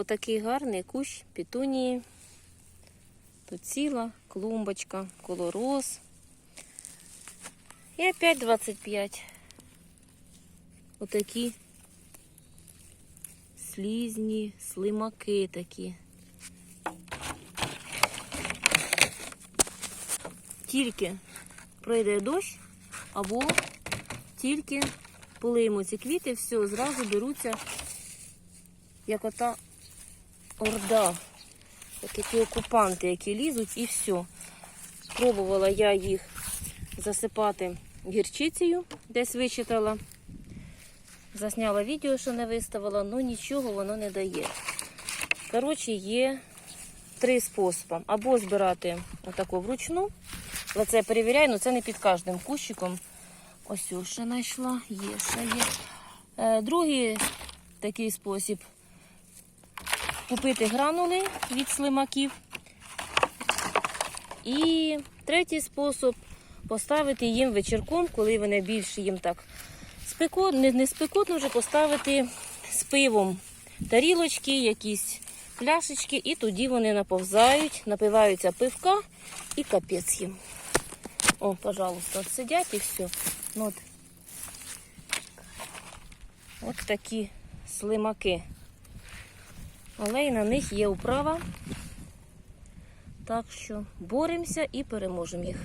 отакий гарний кущ пітунії. Тут ціла клумбочка, колороз. І опять 25. Отакі слізні, слимаки такі. Тільки пройде дощ, або тільки полиємо ці квіти, все, зразу беруться, як ота орда. Такі окупанти, які лізуть, і все. Пробувала я їх засипати гірчицею, десь вичитала. Засняла відео, що не виставила, але нічого воно не дає. Коротше, є три способи. Або збирати отако вручну. Але це перевіряю, але це не під кожним кущиком. Ось ще знайшла, є, ще є. Е, другий такий спосіб купити гранули від слимаків. І третій спосіб поставити їм вечірком, коли вони більше їм так спекотно, не, спекотно вже поставити з пивом тарілочки, якісь пляшечки, і тоді вони наповзають, напиваються пивка і капець їм. О, пожалуйста, от сидять і все. Ну, от. от такі слимаки. Але і на них є управа. Так що боремося і переможемо їх.